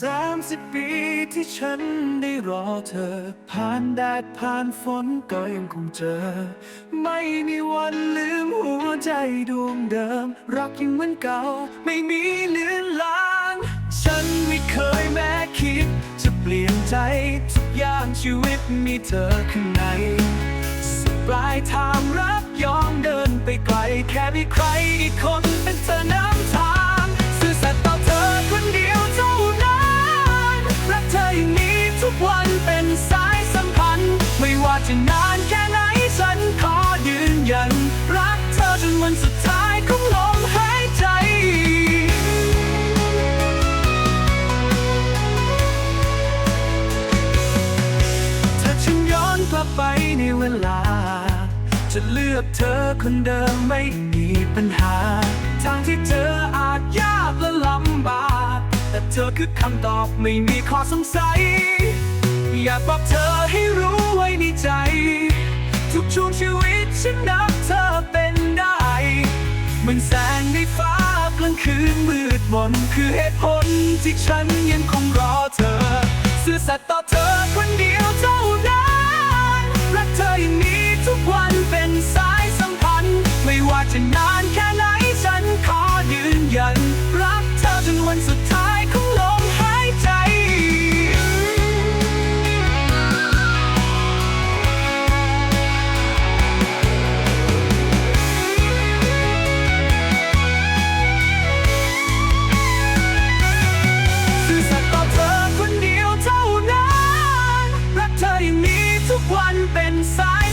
สามสิบปีที่ฉันได้รอเธอ ผ่านแดดผ่านฝนก็ยังคงเจอ ไม่มีวันลืมหัวใจดวงเดิม รักยังเหมือนเก่า ไม่มีเลือนลาง ฉันไม่เคยแม้คิด จะเปลี่ยนใจ ทุกอย่างชีวิตมีเธอข้างในสุดปลายทางรักยอมเดินไปไกล แค่มีใครอีกคน จะนานแค่ไหนฉันขอยืนยัน รักเธอจนวันสุดท้ายของลมหายใจถ้าฉันย้อนกลับไปในเวลา จะเลือกเธอคนเดิมไม่มีปัญหา ทางที่เธออาจยากและลำบาก แต่เธอคือคำตอบไม่มีข้อสงสัย อยากบอกเธอให้รู้ไว้ในใจ ทุกช่วงชีวิตฉันนับเธอเป็นได้ มันแสงในฟ้ากลางคืนมืดมนคือเหตุผลที่ฉันยังคงรอเธอ ซื่อสัตย์ต่อเธอ Side.